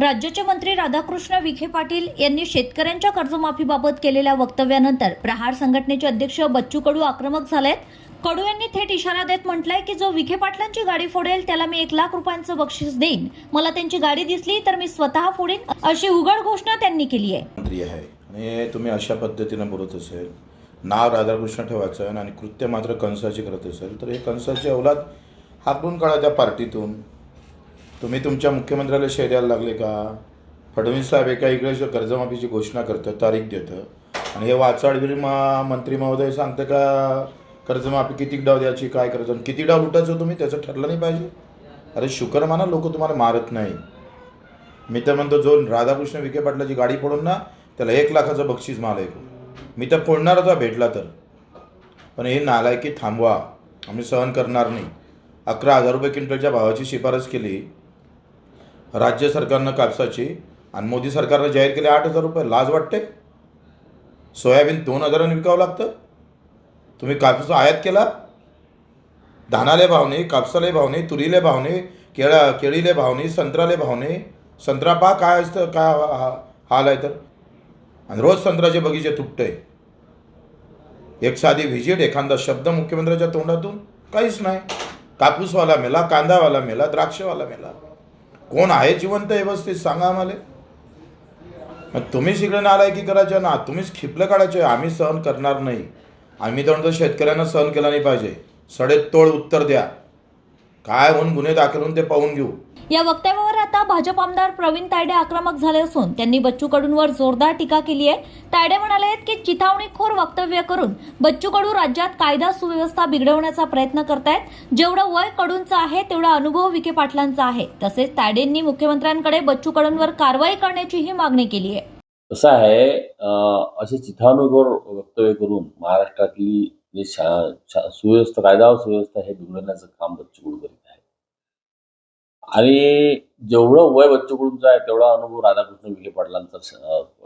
राज्याचे मंत्री राधाकृष्ण विखे पाटील यांनी शेतकऱ्यांच्या कर्जमाफीबाबत केलेल्या वक्तव्यानंतर प्रहार संघटनेचे अध्यक्ष बच्चू कडू आक्रमक झालेत. कडू यांनी थेट इशारा देत म्हटलंय की जो विखे पाटलांची गाडी फोडेल त्याला मी एक लाख रुपयांचं बक्षीस देईन. मला त्यांची गाडी दिसली तर मी स्वतः फोडेन अशी उघड घोषणा त्यांनी केली आहे. आणि तुम्ही अशा पद्धतीनं बोलत असेल नाव राधाकृष्ण ठेवायचं आणि कृत्य मात्र कंसाची करत असेल तर हे कंसाची अवलाद हाकून काढा त्या पार्टीतून. तुम्ही तुमच्या मुख्यमंत्र्याला शेर द्यायला लागले का? फडणवीस साहेब एका इकडे कर्जमाफीची घोषणा करतं तारीख देतं आणि हे वाचाडवीर मा मंत्री महोदय सांगतं का कर्जमाफी किती डाव द्यायची काय करायचं? आणि किती डाव लुटायचं तुम्ही? त्याचं ठरलं नाही पाहिजे. अरे शुकर माना लोक तुम्हाला मारत नाही. मी तर म्हणतो जो राधाकृष्ण विखे पाटलाची गाडी पडून ना त्याला एक लाखाचं बक्षीस मला ऐकू मी तर फोडणारच भेटला तर. पण हे नालायकी थांबवा. आम्ही सहन करणार नाही. अकरा हजार रुपये क्विंटलच्या भावाची शिफारस केली. राज्य सरकारनं कापसाची आणि मोदी सरकारनं जाहीर केले आठ हजार रुपये. लाज वाटते? सोयाबीन दोन हजारांनी विकावं लागतं? तुम्ही कापूस आयात केला? धानाले भाव नाही कापसाले भाव नाही तुरीले भाव नाही केळा केळीले भाव नाही संत्र्याले भाव नाही संत्रा पा काय असतं काय हा- हाल आहे तर. आणि रोज संत्र्याचे बगीचे तुटते. एक साधी व्हिजिट एखादा शब्द मुख्यमंत्र्याच्या तोंडातून काहीच नाही. कापूसवाला मेला कांदावाला मेला द्राक्षवाला मेला. कोण आहे जिवंत व्यवस्थित सांगा आम्हाला. मग तुम्हीच इकडे नालायकी करायच्या ना तुम्हीच खिपलं काढायचे आम्ही सहन करणार नाही. आम्ही तर म्हणतो शेतकऱ्यांना सहन केला नाही पाहिजे. सडेत तोळ उत्तर द्या. काय होऊन गुन्हे दाखल होऊन ते पाहून घेऊ? या वक्तव्यावर आता भाजप आमदार प्रवीण तायडे आक्रमक झाले असून त्यांनी बच्चू कडूंवर जोरदार टीका केली आहे. तायडे म्हणाले की चिथावणीखोर वक्तव्य करून बच्चू कडू राज्यात कायदा सुव्यवस्था बिघडवण्याचा प्रयत्न करतायत. जेवढं वय कडूंचं आहे तेवढा अनुभव विखे पाटलांचा आहे. तसेच तायडेंनी मुख्यमंत्र्यांकडे बच्चू कडूंवर कारवाई करण्याचीही मागणी केली आहे. कसं आहे असे चिथावणीवर वक्तव्य करून महाराष्ट्रातली जी शा शा सुव्यवस्था कायदा व सुव्यवस्था हे बिघडवण्याचं काम बच्चू कडू करीत आहे. आणि जेवढं वय बच्चू कडूंचं आहे तेवढा अनुभव राधाकृष्ण विखे पाटलांचा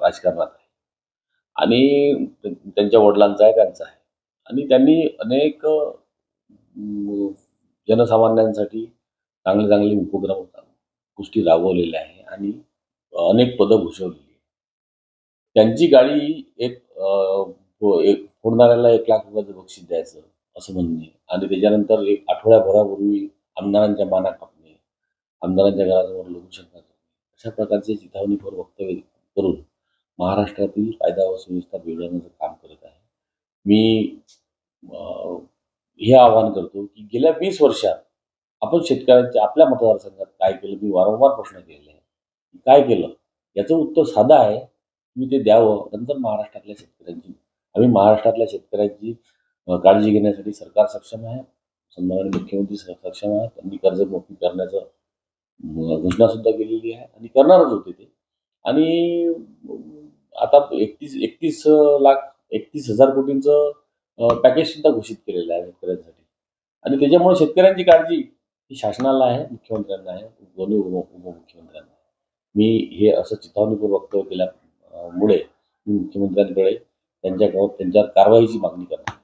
राजकारणात आहे. आणि त्यांच्या वडिलांचा आहे त्यांचा आहे. आणि त्यांनी अनेक जनसामान्यांसाठी चांगले चांगले उपक्रम गोष्टी राबवलेल्या आहे आणि अनेक पदं भूषवलेली त्यांची गाडी एक तो एक फोडणाऱ्याला एक लाख रुपयाचं बक्षीस द्यायचं असं म्हणणे. आणि त्याच्यानंतर एक आठवड्याभरापूर्वी आमदारांच्या माना कापणे आमदारांच्या घरासमोर लघुशंका करणे अशा प्रकारचे चिथावणीपर वक्तव्य करून महाराष्ट्रातील कायदा व सुव्यवस्था बिघडवण्याचं काम करत आहे. मी हे आवाहन करतो की गेल्या वीस वर्षात आपण शेतकऱ्यांच्या आपल्या मतदारसंघात काय केलं? मी वारंवार प्रश्न केलेले आहे. काय केलं? याचं उत्तर साधं आहे. तुम्ही ते द्यावं. नंतर महाराष्ट्रातल्या शेतकऱ्यांची आम्ही महाराष्ट्रातल्या शेतकऱ्यांची काळजी घेण्यासाठी सरकार सक्षम आहे. सन्माननीय मुख्यमंत्री सक्षम आहे त्यांनी कर्जमाफी करण्याचं घोषणासुद्धा केलेली आहे आणि करणारच होते ते. आणि आता एकतीस एकतीस लाख एकतीस हजार कोटींचं पॅकेज सुद्धा घोषित केलेलं आहे शेतकऱ्यांसाठी. आणि त्याच्यामुळे शेतकऱ्यांची काळजी ही शासनाला आहे मुख्यमंत्र्यांना आहे दोन्ही उप उपमुख्यमंत्र्यांना मी हे असं चिथावणीपूर वक्तव्य केल्यामुळे मी मुख्यमंत्र्यांकडे त्यांच्या त्यांच्यावर कारवाईची मागणी करणार